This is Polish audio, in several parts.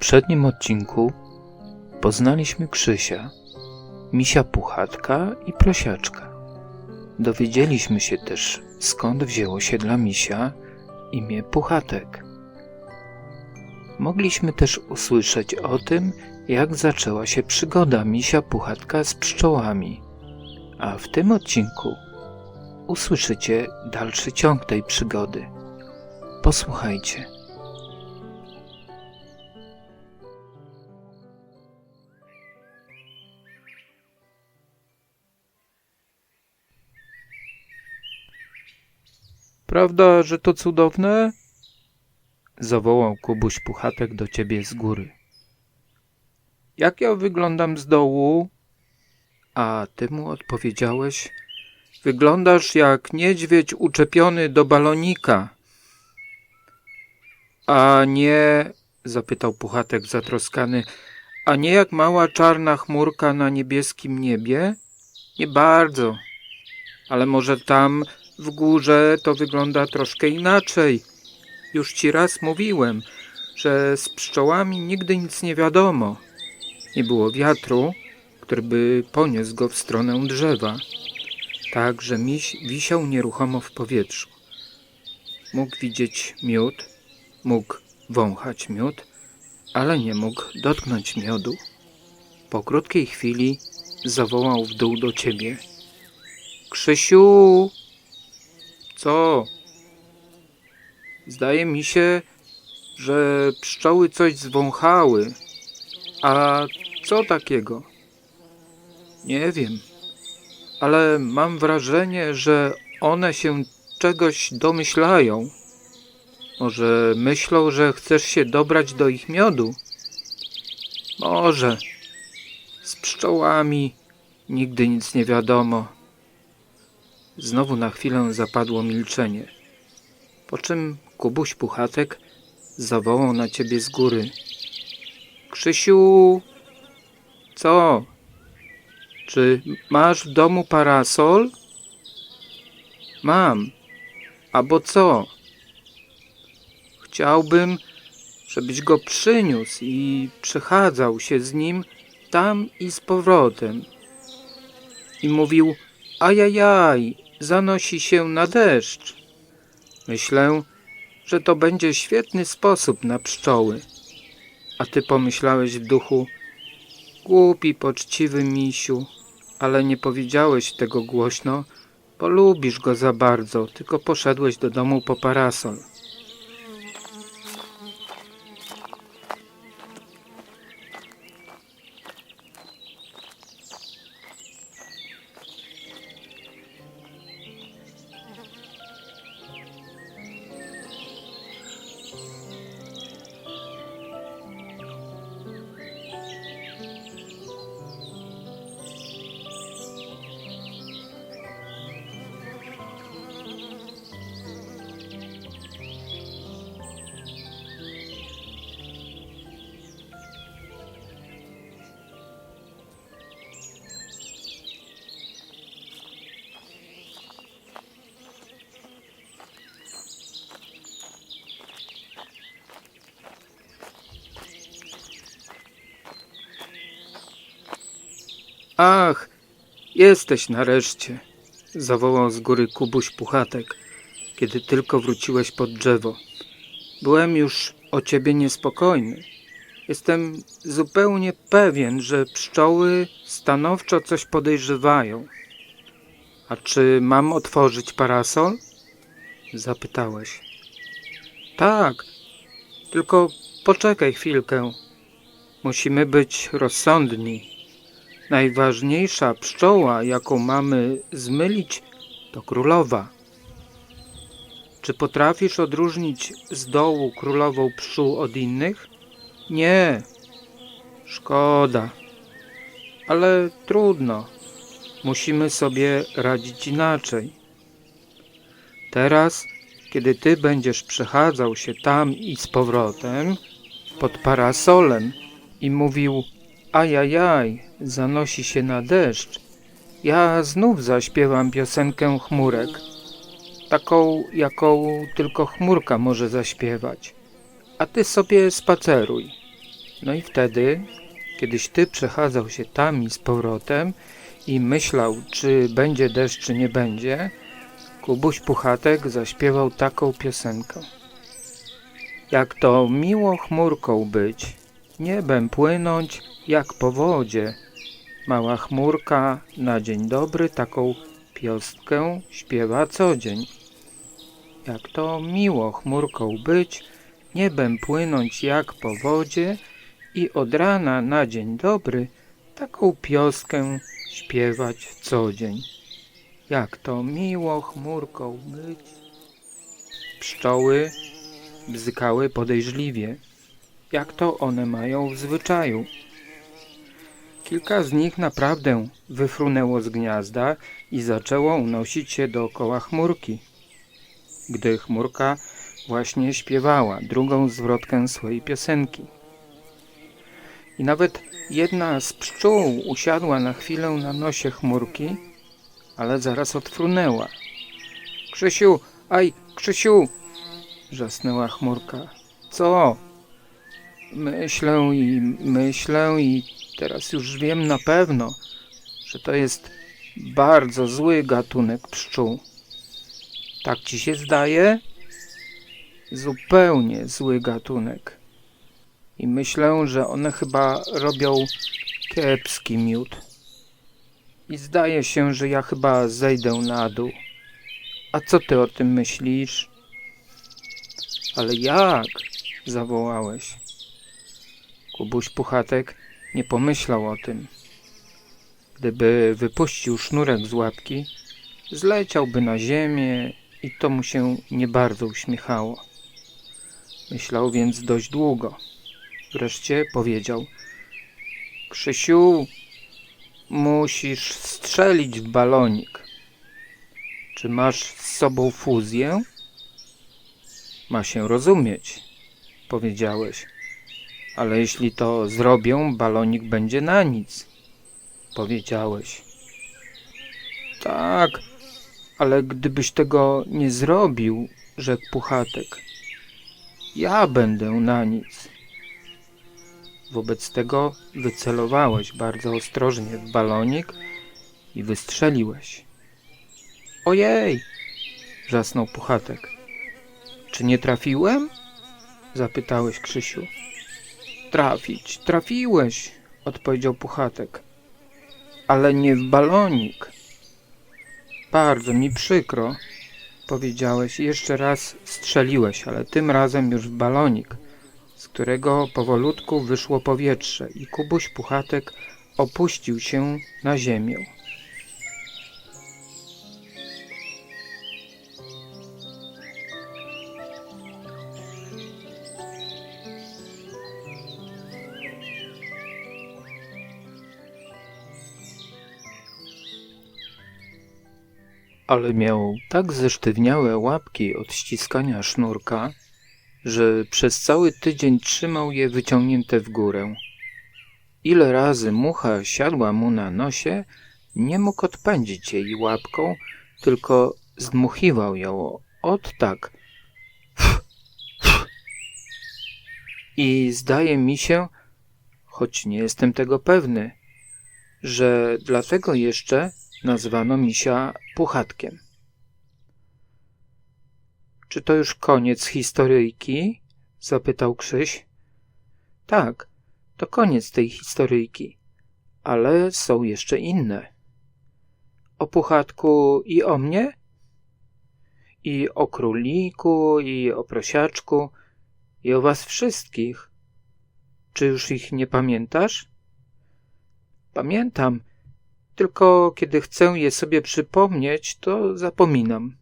poprzednim odcinku poznaliśmy Krzysia, misia puchatka i prosiaczka. Dowiedzieliśmy się też, skąd wzięło się dla misia imię Puchatek. Mogliśmy też usłyszeć o tym, jak zaczęła się przygoda misia Puchatka z pszczołami. A w tym odcinku usłyszycie dalszy ciąg tej przygody. Posłuchajcie. Prawda, że to cudowne? Zawołał Kubuś Puchatek do ciebie z góry. Jak ja wyglądam z dołu? A ty mu odpowiedziałeś, wyglądasz jak niedźwiedź uczepiony do balonika. A nie, zapytał Puchatek zatroskany, a nie jak mała czarna chmurka na niebieskim niebie? Nie bardzo. Ale może tam w górze to wygląda troszkę inaczej. Już ci raz mówiłem, że z pszczołami nigdy nic nie wiadomo. Nie było wiatru, który by poniósł go w stronę drzewa, tak że miś wisiał nieruchomo w powietrzu. Mógł widzieć miód, mógł wąchać miód, ale nie mógł dotknąć miodu. Po krótkiej chwili zawołał w dół do ciebie. Krzysiu! Co? Zdaje mi się, że pszczoły coś zwąchały. A co takiego? Nie wiem, ale mam wrażenie, że one się czegoś domyślają. Może myślą, że chcesz się dobrać do ich miodu? Może. Z pszczołami nigdy nic nie wiadomo. Znowu na chwilę zapadło milczenie. Po czym Kubuś Puchatek zawołał na ciebie z góry. Krzysiu, co? Czy masz w domu parasol? Mam. A bo co? Chciałbym, żebyś go przyniósł i przechadzał się z nim tam i z powrotem. I mówił, ajajaj, zanosi się na deszcz. Myślę, że to będzie świetny sposób na pszczoły. A ty pomyślałeś w duchu, głupi, poczciwy misiu, ale nie powiedziałeś tego głośno, bo lubisz go za bardzo, tylko poszedłeś do domu po parasol. Ach, jesteś nareszcie, zawołał z góry Kubuś Puchatek, kiedy tylko wróciłeś pod drzewo. Byłem już o ciebie niespokojny. Jestem zupełnie pewien, że pszczoły stanowczo coś podejrzewają. A czy mam otworzyć parasol? Zapytałeś. Tak, tylko poczekaj chwilkę. Musimy być rozsądni. Najważniejsza pszczoła, jaką mamy zmylić, to królowa. Czy potrafisz odróżnić z dołu królową pszczół od innych? Nie. Szkoda. Ale trudno. Musimy sobie radzić inaczej. Teraz, kiedy ty będziesz przechadzał się tam i z powrotem, pod parasolem i mówił ajajaj, zanosi się na deszcz, ja znów zaśpiewam piosenkę chmurek, taką, jaką tylko chmurka może zaśpiewać. A ty sobie spaceruj. No i wtedy, kiedyś ty przechadzał się tam i z powrotem i myślał, czy będzie deszcz, czy nie będzie, Kubuś Puchatek zaśpiewał taką piosenkę. Jak to miło chmurką być, niebem płynąć jak po wodzie. Mała chmurka na dzień dobry taką piostkę śpiewa co dzień. Jak to miło chmurką być, niebem płynąć jak po wodzie i od rana na dzień dobry taką pioskę śpiewać co dzień. Jak to miło chmurką być. Pszczoły bzykały podejrzliwie, jak to one mają w zwyczaju. Kilka z nich naprawdę wyfrunęło z gniazda i zaczęło unosić się dookoła chmurki. Gdy chmurka właśnie śpiewała drugą zwrotkę swojej piosenki. I nawet jedna z pszczół usiadła na chwilę na nosie chmurki, ale zaraz odfrunęła. Krzysiu, aj, Krzysiu! Wrzasnęła chmurka. Co? Myślę i myślę i teraz już wiem na pewno, że to jest bardzo zły gatunek pszczół. Tak ci się zdaje? Zupełnie zły gatunek. I myślę, że one chyba robią kiepski miód. I zdaje się, że ja chyba zejdę na dół. A co ty o tym myślisz? Ale jak? zawołałeś. Kubuś Puchatek nie pomyślał o tym. Gdyby wypuścił sznurek z łapki, zleciałby na ziemię i to mu się nie bardzo uśmiechało. Myślał więc dość długo. Wreszcie powiedział: Krzysiu, musisz strzelić w balonik. Czy masz z sobą fuzję? Ma się rozumieć, powiedziałeś. Ale jeśli to zrobią, balonik będzie na nic, powiedziałeś. Tak, ale gdybyś tego nie zrobił, rzekł Puchatek, ja będę na nic. Wobec tego wycelowałeś bardzo ostrożnie w balonik i wystrzeliłeś. Ojej! wrzasnął Puchatek. Czy nie trafiłem? zapytałeś Krzysiu. Trafić, trafiłeś, odpowiedział Puchatek. Ale nie w balonik. Bardzo mi przykro, powiedziałeś jeszcze raz strzeliłeś, ale tym razem już w balonik, z którego powolutku wyszło powietrze i Kubuś Puchatek opuścił się na ziemię. Ale miał tak zesztywniałe łapki od ściskania sznurka, że przez cały tydzień trzymał je wyciągnięte w górę. Ile razy mucha siadła mu na nosie, nie mógł odpędzić jej łapką, tylko zdmuchiwał ją od tak. I zdaje mi się, choć nie jestem tego pewny, że dlatego jeszcze nazwano misia Puchatkiem. Czy to już koniec historyjki? zapytał Krzyś. Tak, to koniec tej historyjki, ale są jeszcze inne. O Puchatku i o mnie? I o króliku, i o prosiaczku, i o was wszystkich. Czy już ich nie pamiętasz? Pamiętam, tylko kiedy chcę je sobie przypomnieć, to zapominam.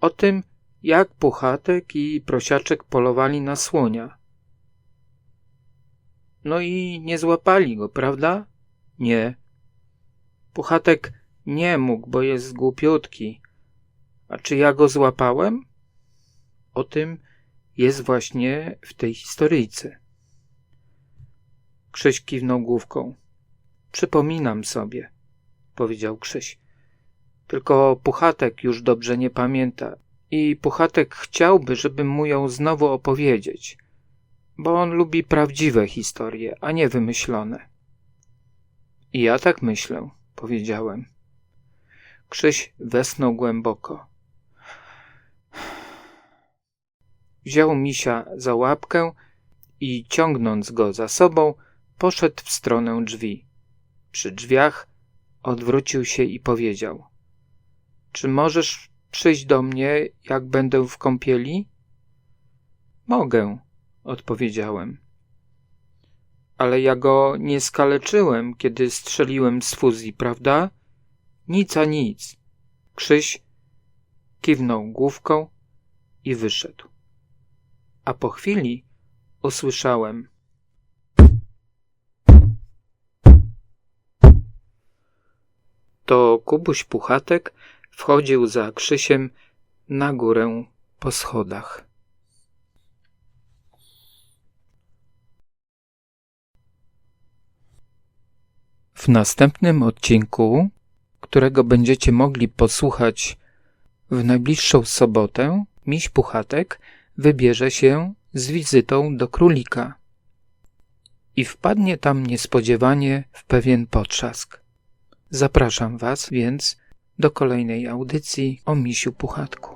O tym, jak Puchatek i Prosiaczek polowali na słonia. No i nie złapali go, prawda? Nie. Puchatek nie mógł, bo jest głupiutki. A czy ja go złapałem? O tym jest właśnie w tej historyjce. Krzyś kiwnął główką. Przypominam sobie, powiedział Krzyś. Tylko Puchatek już dobrze nie pamięta i Puchatek chciałby, żebym mu ją znowu opowiedzieć. bo on lubi prawdziwe historie, a nie wymyślone. I ja tak myślę, powiedziałem. Krzyś wesnął głęboko. Wziął misia za łapkę i ciągnąc go za sobą, poszedł w stronę drzwi. Przy drzwiach odwrócił się i powiedział: Czy możesz przyjść do mnie, jak będę w kąpieli? Mogę, odpowiedziałem. Ale ja go nie skaleczyłem, kiedy strzeliłem z fuzji, prawda? Nic a nic. Krzyś kiwnął główką i wyszedł. A po chwili usłyszałem. To Kubuś Puchatek wchodził za Krzysiem na górę po schodach. W następnym odcinku, którego będziecie mogli posłuchać w najbliższą sobotę, miś Puchatek wybierze się z wizytą do królika i wpadnie tam niespodziewanie w pewien potrzask. Zapraszam Was więc do kolejnej audycji o misiu Puchatku.